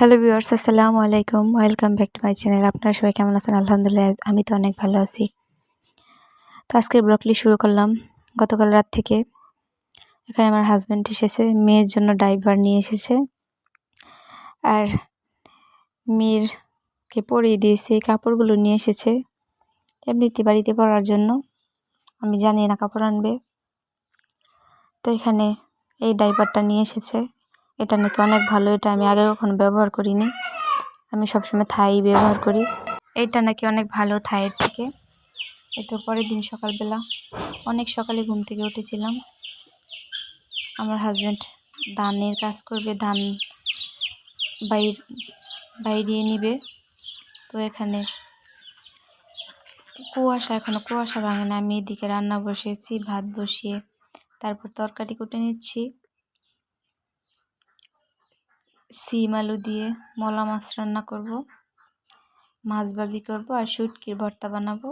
Hello viewers আসসালামু আলাইকুম welcome back to my channel আপনারা সবাই কেমন আছেন? আলহামদুলিল্লাহ, আমি তো অনেক ভালো আছি। তো আজকের ব্লগলি শুরু করলাম গতকাল রাত থেকে। এখানে আমার হাজব্যান্ড এসেছে, মেয়ের জন্য ডাইভার নিয়ে এসেছে। আর মেয়েরকে পরিয়ে দিয়েছে কাপড়গুলো নিয়ে এসেছে। এমনিতে বাড়িতে পরার জন্য। আমি জানি না কাপড় আনবে। তো এখানে এই ডাইভারটা নিয়ে এসেছে। এটা নাকি অনেক ভালো, এটা আমি আগে কখনো ব্যবহার করিনি। আমি সবসময় থাই ব্যবহার করি। এটা নাকি অনেক ভালো থাইয়ের থেকে। এতো পরের দিন সকালবেলা, অনেক সকালে ঘুম থেকে উঠেছিলাম। আমার হাজব্যান্ড ধানের কাজ করবে, ধান বাইর বাইরিয়ে নিবে। তো এখানে কুয়াশা, এখনও কুয়াশা ভাঙে না। আমি এদিকে রান্না বসিয়েছি, ভাত বসিয়ে তারপর তরকারি কুটে নিচ্ছি। সিম আলু দিয়ে মলা মাছ রান্না করব। মাছ ভাজি করব আর শুটকির ভর্তা বানাবো।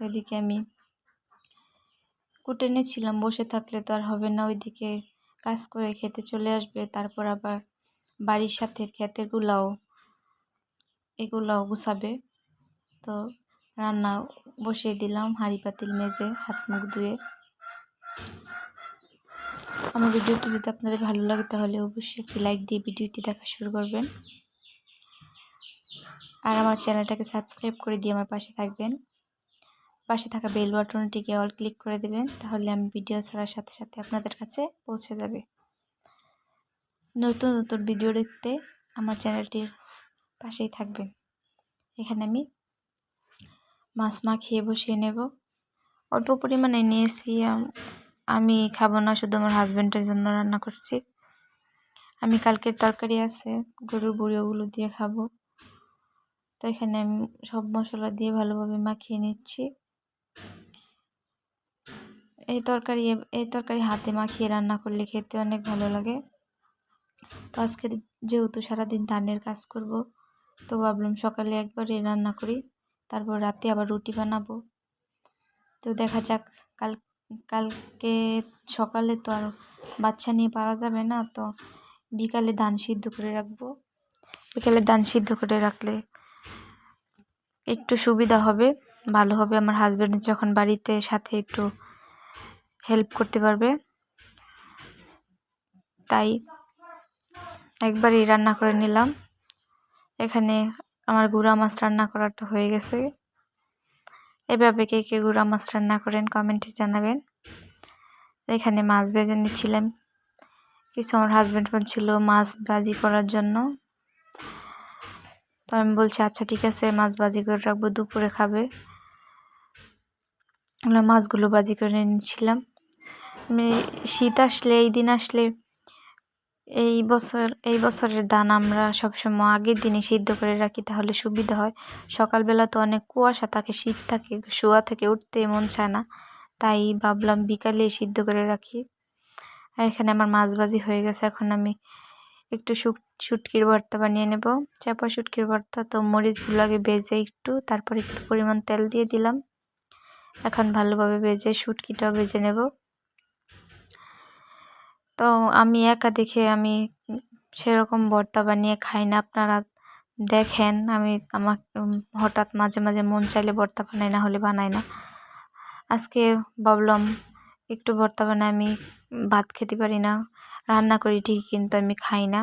ওইদিকে আমি কুটে নিয়েছিলাম বসে থাকলে তো আর হবে না। ওইদিকে কাজ করে খেতে চলে আসবে, তারপর আবার বাড়ির সাথে ক্ষেতেরগুলাও এগুলাও গুছাবে। তো রান্না বসিয়ে দিলাম, হাঁড়ি পাতিল মেজে হাত মুখ ধুয়ে। আমার ভিডিওটি যদি আপনাদের ভালো লাগে তাহলে অবশ্যই একটি লাইক দিয়ে ভিডিওটি দেখা শুরু করবেন। আর আমার চ্যানেলটাকে সাবস্ক্রাইব করে দিয়ে আমার পাশে থাকবেন। পাশে থাকা বেল বাটনটিকে অল ক্লিক করে দেবেন, তাহলে আমি ভিডিও ছাড়ার সাথে সাথে আপনাদের কাছে পৌঁছে যাবে। নতুন নতুন ভিডিও দেখতে আমার চ্যানেলটির পাশেই থাকবেন। এখানে আমি মাছ মাখিয়ে বসিয়ে নেব। অল্প পরিমাণে নিয়েছি আমি খাব না, শুধু আমার হাজব্যান্ডের জন্য রান্না করছি। আমি কালকের তরকারি আছে, গরুর বুড়ি ওগুলো দিয়ে খাব। তো এখানে আমি সব মশলা দিয়ে ভালোভাবে মাখিয়ে নিচ্ছি। এই তরকারি এই তরকারি হাতে মাখিয়ে রান্না করলে খেতে অনেক ভালো লাগে। তো আজকে যেহেতু সারাদিন ধানের কাজ করব, তো ভাবলাম সকালে একবারই রান্না করি, তারপর রাতে আবার রুটি বানাবো। তো দেখা যাক, কাল কালকে সকালে তো আর বাচ্চা নিয়ে পারা যাবে না, তো বিকালে ধান সিদ্ধ করে রাখব। বিকালে ধান সিদ্ধ করে রাখলে একটু সুবিধা হবে, ভালো হবে। আমার হাজব্যান্ড যখন বাড়িতে সাথে একটু হেল্প করতে পারবে। তাই একবারই রান্না করে নিলাম। এখানে আমার গুঁড়া মাছ রান্না করাটা হয়ে গেছে। এভাবে কে কে গুঁড়া মাছ রান্না করেন কমেন্টে জানাবেন। এখানে মাছ ভেজে নিচ্ছিলাম। কিছু আমার হাজব্যান্ড বলছিল মাছ ভাজি করার জন্য। তো আমি বলছি আচ্ছা ঠিক আছে, মাছ ভাজি করে রাখব, দুপুরে খাবে। আমরা মাছগুলো ভাজি করে নিচ্ছিলাম। শীত আসলে, এই দিন আসলে এই বছর, এই বছরের ধান আমরা সবসময় আগের দিনে সিদ্ধ করে রাখি তাহলে সুবিধা হয়। সকালবেলা তো অনেক কুয়াশা থাকে, শীত থাকে, শোয়া থেকে উঠতে মন চায় না। তাই ভাবলাম বিকালে সিদ্ধ করে রাখি। আর এখানে আমার মাছ ভাজি হয়ে গেছে, এখন আমি একটু শুটকির ভর্তা বানিয়ে নেব। চাপা শুটকির ভর্তা তো মরিচগুলো আগে বেজে একটু, তারপর একটু পরিমাণ তেল দিয়ে দিলাম। এখন ভালোভাবে বেজে শুটকিটাও বেজে নেব। তো আমি একা দেখে আমি সেরকম ভর্তা বানিয়ে খাই না। আপনারা দেখেন, আমি আমার হঠাৎ মাঝে মাঝে মন চাইলে ভর্তা বানাই, না হলে বানাই না। আজকে ভাবলাম একটু ভর্তা বানাই, আমি ভাত খেতে পারি না, রান্না করি ঠিক কিন্তু আমি খাই না।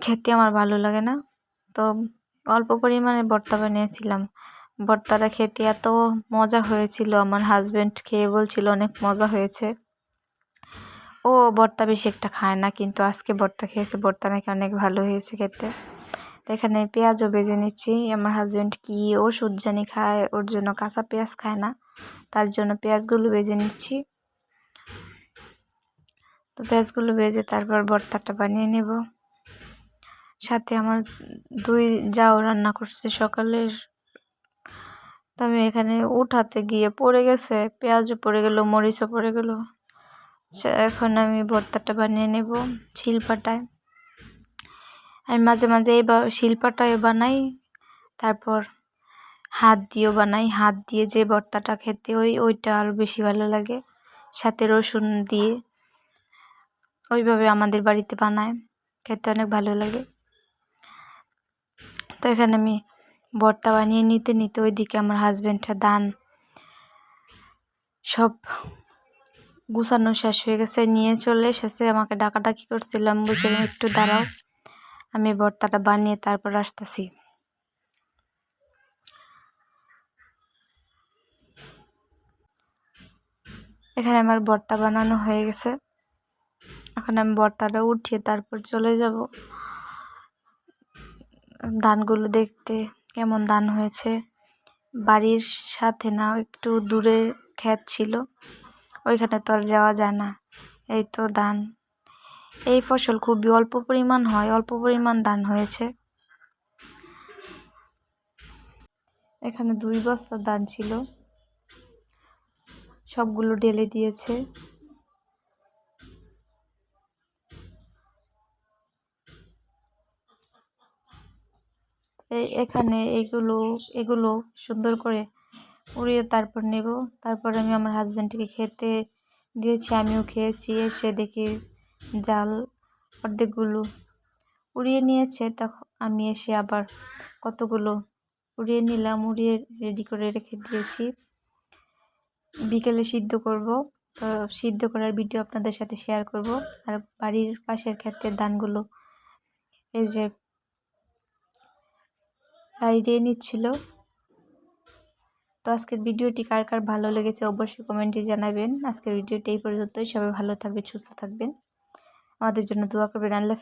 খেতে আমার ভালো লাগে না। তো অল্প পরিমাণে ভর্তা বানিয়েছিলাম। ভর্তাটা খেতে এত মজা হয়েছিল, আমার হাজব্যান্ড খেয়ে বলছিল অনেক মজা হয়েছে। ও ভর্তা বেশি একটা খায় না, কিন্তু আজকে ভর্তা খেয়েছে। ভর্তা নাকি অনেক ভালো হয়েছে খেতে। তো এখানে পেঁয়াজও বেজে নিচ্ছি। আমার হাজব্যান্ড কি ওষুধ জানি খায়, ওর জন্য কাঁচা পেঁয়াজ খায় না। তার জন্য পেঁয়াজগুলো বেজে নিচ্ছি। তো পেঁয়াজগুলো ভেজে তারপর ভর্তাটা বানিয়ে নেব। সাথে আমার দুই যাও রান্না করছে সকালের। তো আমি এখানে উঠাতে গিয়ে পড়ে গেছে, পেঁয়াজও পড়ে গেল, মরিচও পড়ে গেল। এখন আমি ভর্তাটা বানিয়ে নেব শিলপাটায়। আমি মাঝে মাঝে এই শিলপাটায় বানাই, তারপর হাত দিয়েও বানাই। হাত দিয়ে যে ভর্তাটা খেতে ওই ওইটা আরও বেশি ভালো লাগে। সাথে রসুন দিয়ে ওইভাবে আমাদের বাড়িতে বানায়, খেতে অনেক ভালো লাগে। তো এখানে আমি ভর্তা বানিয়ে নিতে নিতে ওইদিকে আমার হাজব্যান্ডটা দান সব গুছানো শেষ হয়ে গেছে, নিয়ে চলে এসেছে। আমাকে ডাকাডাকি করছিলাম বলছিলাম, একটু দাঁড়াও, আমি ভর্তাটা বানিয়ে তারপর আসতেছি। এখানে আমার ভর্তা বানানো হয়ে গেছে। এখন আমি ভর্তাটা উঠিয়ে তারপর চলে যাব। ধানগুলো দেখতে কেমন ধান হয়েছে। বাড়ির সাথে না, একটু দূরে ক্ষেত ছিল। ওইখানে তো আর যাওয়া যায় না। এই তো ধান। এই ফসল খুবই অল্প পরিমাণ হয়, অল্প পরিমাণ ধান হয়েছে। এখানে দুই বস্তা ধান ছিল। সবগুলো ঢেলে দিয়েছে। এখানে এগুলো এগুলো সুন্দর করে উড়িয়ে তারপর নেব। তারপর আমি আমার হাজব্যান্ডকে খেতে দিয়েছি, আমিও খেয়েছি। এসে দেখি জাল অর্ধেকগুলো উড়িয়ে নিয়েছে। তখন আমি এসে আবার কতগুলো উড়িয়ে নিলাম, উড়িয়ে রেডি করে রেখে দিয়েছি। বিকেলে সিদ্ধ করব। তো সিদ্ধ করার ভিডিও আপনাদের সাথে শেয়ার করব। আর বাড়ির পাশের ক্ষেত্রে ধানগুলো এই যে, বাইরে নিচ্ছিল। তো আজকের ভিডিওটি কার কার ভালো লেগেছে অবশ্যই কমেন্টে জানাবেন। আজকের ভিডিওটি এই পর্যন্তই। সবাই ভালো থাকবে সুস্থ থাকবেন। আমাদের জন্য দোয়া করবেন। আল্লাহ